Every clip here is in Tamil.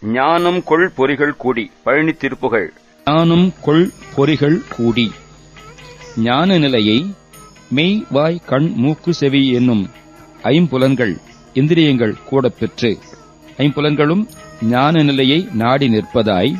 ஞானம் கொள் பொறிகள் கூடி. பழனி திருப்புகள். ஞானம் கொள் பொறிகள் கூடி. ஞான நிலையை மெய் வாய் கண் மூக்கு செவி என்னும் ஐம்புலன்கள் இந்திரியங்கள் கூட பெற்று ஐம்புலன்களும் ஞான நிலையை நாடி நிற்பதாய்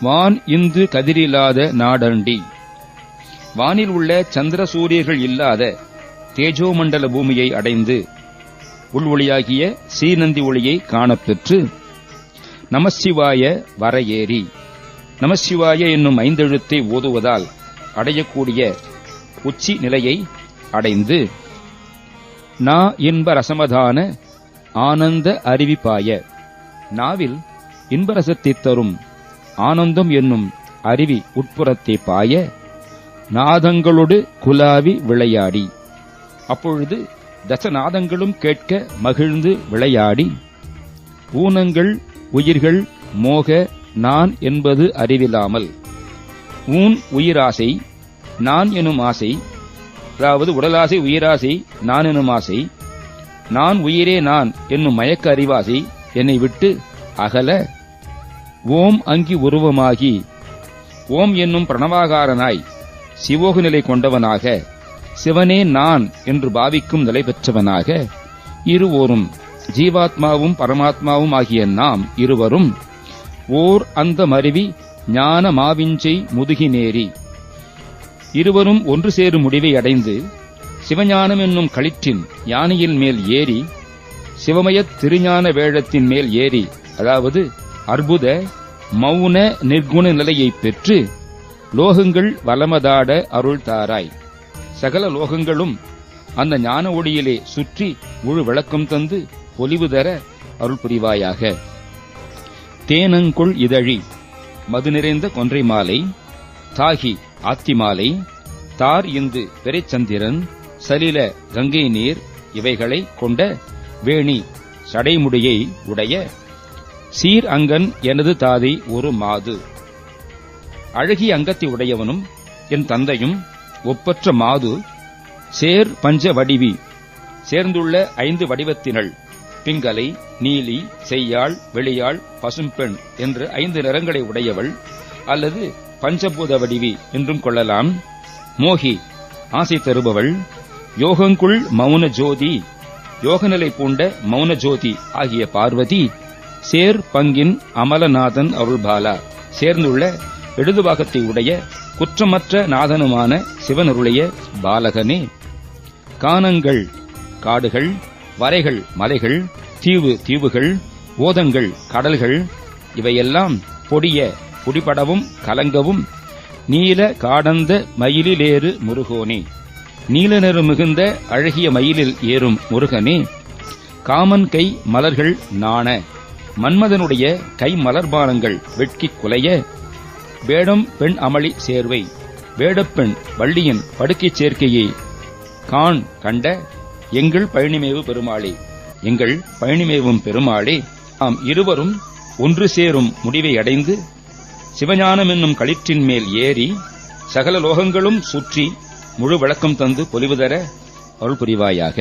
வான் இந்து கதிரில்லாத நாடண்டி. வானில் உள்ள சந்திர சூரியர்கள் இல்லாத தேஜோமண்டல பூமியை அடைந்து உள்ஒளியாகிய சீநந்தி ஒளியை காணப்பெற்று நமசிவாய வரையேறி. நமசிவாய என்னும் ஐந்தெழுத்தை ஓதுவதால் அடையக்கூடிய உச்சி நிலையை அடைந்து நா இன்ப ரசமதான ஆனந்த அறிவிப்பாய. நாவில் இன்பரசத்தை தரும் ஆனந்தம் என்னும் அருவி உட்புறத்தை பாய நாதங்களோடு குலாவி விளையாடி. அப்பொழுது தசநாதங்களும் கேட்க மகிழ்ந்து விளையாடி ஊனங்கள் உயிர்கள் மோக நான் என்பது அறிவில்லாமல் ஊன் உயிராசை நான் எனும் ஆசை அதாவது உடலாசை உயிராசை நான் எனும் ஆசை. நான் உயிரே நான் என்னும் மயக்க அறிவாசை என்னை விட்டு அகல. ஓம் அங்கி உருவமாகி ஓம் என்னும் பிரணவாகாரனாய் சிவோக நிலை கொண்டவனாக சிவனே நான் என்று பாவிக்கும் நிலை பெற்றவனாக இருவோரும் ஜீவாத்மாவும் பரமாத்மாவும் ஆகிய நாம் இருவரும் ஓர் அந்த மருவி ஞான மாவிஞ்சை முதுகினேறி இருவரும் ஒன்று சேரும் முடிவை அடைந்து சிவஞானம் என்னும் களிற்றின் யானையின் மேல் ஏறி சிவமயத் திருஞான வேழத்தின் மேல் ஏறி அதாவது அற்புத மௌன நிர்குண நிலையைப் பெற்று லோகங்கள் வலமதாட அருள் தாராய். சகல லோகங்களும் அந்த ஞான ஒளியிலே சுற்றி முழு விளக்கம் தந்து பொலிவு தர அருள் புரிவாயாக. தேனங்குள் இதழி மது நிறைந்த கொன்றை மாலை தாகி ஆத்திமாலை தார் இந்து பெரைச்சந்திரன் சலில கங்கை நீர் இவைகளை கொண்ட வேணி சடைமுடியை உடைய சீர் அங்கன் எனது தாதி ஒரு மாது. அழகிய அங்கத்தை உடையவனும் என் தந்தையும் ஒப்பற்ற மாது சேர் பஞ்ச வடிவி சேர்ந்துள்ள ஐந்து வடிவத்தினள் பிங்கலை நீலி செய்யாள் வெளியாள் பசும்பெண் என்று ஐந்து நிறங்களை உடையவள் அல்லது பஞ்சபூத வடிவி என்றும் கொள்ளலாம். மோகி ஆசை தருபவள். யோகங்குள் மௌன ஜோதி யோகநிலை பூண்ட மௌன ஜோதி ஆகிய பார்வதி சேர் பங்கின் அமலநாதன் அருள்பாலா. சேர்ந்துள்ள இடதுபாகத்தை உடைய குற்றமற்ற நாதனுமான சிவனருளைய பாலகனே. கானங்கள் காடுகள் வரைகள் மலைகள் தீவு தீவுகள் ஓதங்கள் கடல்கள் இவையெல்லாம் பொடிய குடிபடவும் கலங்கவும் நீல காடந்த மயிலிலேறு முருகோனே. நீல நிறம் மிகுந்த அழகிய மயிலில் ஏறும் முருகனே. காமன் கை மலர்கள் நாண. மன்மதனுடைய கை மலர்பானங்கள் வெட்கிக் குலைய. வேடம் பெண் அமளி சேர்வை. வேடப்பெண் வள்ளியின் படுக்கைச் சேர்க்கையை. கான் கண்ட எங்கள் பழனிமேவு பெருமாளே. எங்கள் பழனிமேவும் பெருமாளே. நாம் இருவரும் ஒன்று சேரும் முடிவை அடைந்து சிவஞானம் என்னும் களிற்றின் மேல் ஏறி சகல லோகங்களும் சுற்றி முழு விளக்கம் தந்து பொலிவுதர அருள் புரிவாயாக